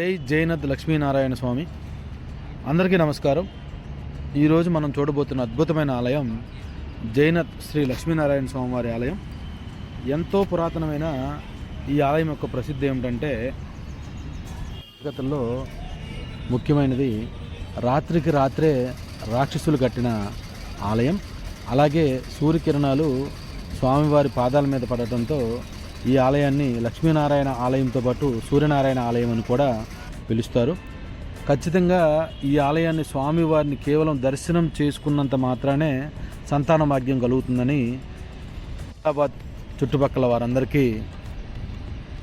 జై జైనద్ లక్ష్మీనారాయణ స్వామి. అందరికీ నమస్కారం. ఈరోజు మనం చూడబోతున్న అద్భుతమైన ఆలయం జైనత్ శ్రీ లక్ష్మీనారాయణ స్వామి వారి ఆలయం. ఎంతో పురాతనమైన ఈ ఆలయం యొక్క ప్రసిద్ధి ఏమిటంటే గతంలో ముఖ్యమైనది రాత్రికి రాత్రే రాక్షసులు కట్టిన ఆలయం. అలాగే సూర్యకిరణాలు స్వామివారి పాదాల మీద పడటంతో ఈ ఆలయాన్ని లక్ష్మీనారాయణ ఆలయంతో పాటు సూర్యనారాయణ ఆలయం అని కూడా పిలుస్తారు. ఖచ్చితంగా ఈ ఆలయాన్ని స్వామివారిని కేవలం దర్శనం చేసుకున్నంత మాత్రానే సంతాన భాగ్యం కలుగుతుందని హైదరాబాద్ చుట్టుపక్కల వారందరికీ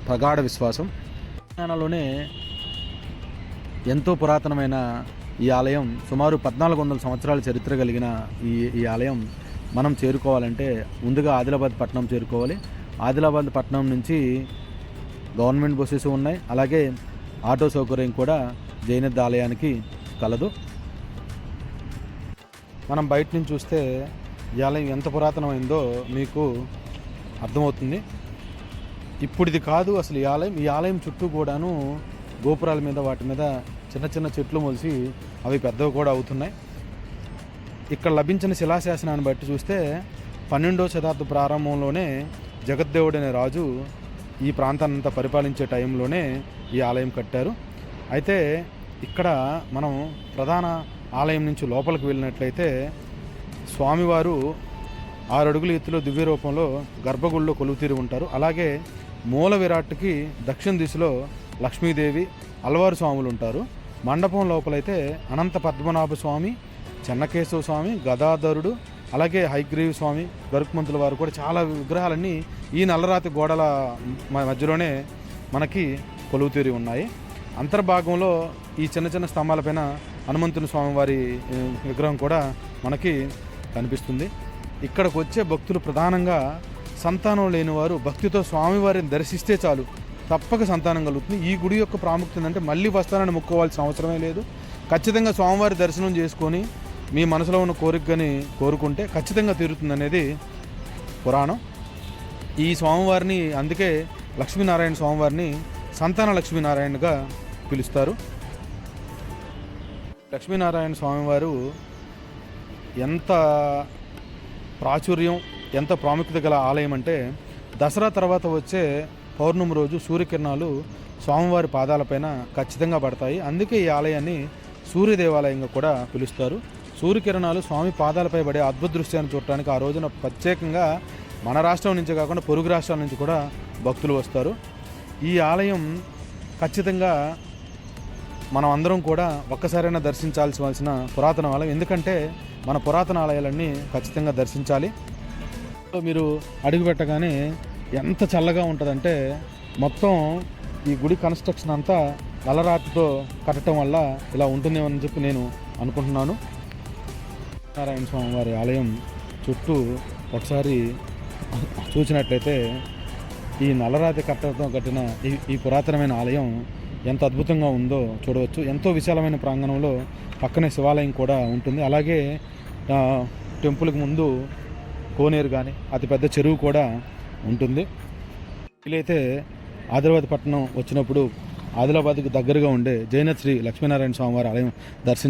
ప్రగాఢ విశ్వాసం. తెలంగాణలోనే ఎంతో పురాతనమైన ఈ ఆలయం సుమారు పద్నాలుగు వందల సంవత్సరాల చరిత్ర కలిగిన ఈ ఈ ఆలయం మనం చేరుకోవాలంటే ముందుగా ఆదిలాబాద్ పట్టణం చేరుకోవాలి. ఆదిలాబాద్ పట్టణం నుంచి గవర్నమెంట్ బస్సెస్ ఉన్నాయి. అలాగే ఆటో సౌకర్యం కూడా జైనద్ ఆలయానికి కలదు. మనం బయట నుంచి చూస్తే ఈ ఆలయం ఎంత పురాతనమైందో మీకు అర్థమవుతుంది. ఇప్పుడు ఇది కాదు అసలు ఈ ఆలయం. ఈ ఆలయం చుట్టూ కూడాను గోపురాల మీద వాటి మీద చిన్న చిన్న చెట్లు మొలిసి అవి పెద్దవి కూడా అవుతున్నాయి. ఇక్కడ లభించిన శిలాశాసనాన్ని బట్టి చూస్తే పన్నెండో శతాబ్ద ప్రారంభంలోనే జగద్దేవుడు అనే రాజు ఈ ప్రాంతాన్నంతా పరిపాలించే టైంలోనే ఈ ఆలయం కట్టారు. అయితే ఇక్కడ మనం ప్రధాన ఆలయం నుంచి లోపలికి వెళ్ళినట్లయితే స్వామివారు ఆరు అడుగుల ఎత్తులో దివ్య రూపంలో గర్భగుడిలో కొలువుతీరి ఉంటారు. అలాగే మూల విరాట్కి దక్షిణ దిశలో లక్ష్మీదేవి అల్వారు స్వాములు ఉంటారు. మండపం లోపలైతే అనంత పద్మనాభ స్వామి చెన్నకేశవ స్వామి గదాధరుడు అలాగే హైగ్రీవ్ స్వామి గరుక్మంతుల వారు కూడా చాలా విగ్రహాలన్నీ ఈ నల్లరాతి గోడల మధ్యలోనే మనకి కొలువుతీరి ఉన్నాయి. అంతర్భాగంలో ఈ చిన్న చిన్న స్తంభాలపైన హనుమంతుని స్వామివారి విగ్రహం కూడా మనకి కనిపిస్తుంది. ఇక్కడికి వచ్చే భక్తులు ప్రధానంగా సంతానం లేనివారు భక్తితో స్వామివారిని దర్శిస్తే చాలు. తప్పక సంతానం కలుగుతుంది. ఈ గుడి యొక్క ప్రాముఖ్యత అంటే మళ్ళీ వస్తానని మొక్కోవాల్సిన అవసరమే లేదు. ఖచ్చితంగా స్వామివారి దర్శనం చేసుకొని మీ మనసులో ఉన్న కోరికని కోరుకుంటే ఖచ్చితంగా తీరుతుంది అనేది పురాణం. ఈ స్వామివారిని అందుకే లక్ష్మీనారాయణ స్వామివారిని సంతాన లక్ష్మీనారాయణగా పిలుస్తారు. లక్ష్మీనారాయణ స్వామివారు ఎంత ప్రాచుర్యం ఎంత ప్రాముఖ్యత గల ఆలయం అంటే దసరా తర్వాత వచ్చే పౌర్ణమి రోజు సూర్యకిరణాలు స్వామివారి పాదాలపైన ఖచ్చితంగా పడతాయి. అందుకే ఈ ఆలయాన్ని సూర్య దేవాలయంగా కూడా పిలుస్తారు. సూర్యకిరణాలు స్వామి పాదాలపై పడే అద్భుత దృశ్యాన్ని చూడటానికి ఆ రోజున ప్రత్యేకంగా మన రాష్ట్రం నుంచి కాకుండా పొరుగు రాష్ట్రాల నుంచి కూడా భక్తులు వస్తారు. ఈ ఆలయం ఖచ్చితంగా మనం అందరం కూడా ఒక్కసారైనా దర్శించాల్సిన పురాతన ఆలయం. ఎందుకంటే మన పురాతన ఆలయాలన్నీ ఖచ్చితంగా దర్శించాలి. మీరు అడుగు పెట్టగానే ఎంత చల్లగా ఉంటుందంటే మొత్తం ఈ గుడి కన్స్ట్రక్షన్ అంతా నల్లరాతితో కట్టడం వల్ల ఇలా ఉంటుందేమని చెప్పి నేను అనుకుంటున్నాను. నారాయణ స్వామి వారి ఆలయం చుట్టూ ఒకసారి చూసినట్లయితే ఈ నల్లరాతి కట్టడంతో కట్టిన ఈ ఈ పురాతనమైన ఆలయం ఎంత అద్భుతంగా ఉందో చూడవచ్చు. ఎంతో విశాలమైన ప్రాంగణంలో పక్కనే శివాలయం కూడా ఉంటుంది. అలాగే టెంపుల్కి ముందు కోనేరు కానీ అతిపెద్ద చెరువు కూడా ఉంటుంది. వీలైతే ఆదిలాబాద్ పట్టణం వచ్చినప్పుడు ఆదిలాబాద్కి దగ్గరగా ఉండే జైన శ్రీ లక్ష్మీనారాయణ స్వామి వారి ఆలయం దర్శనం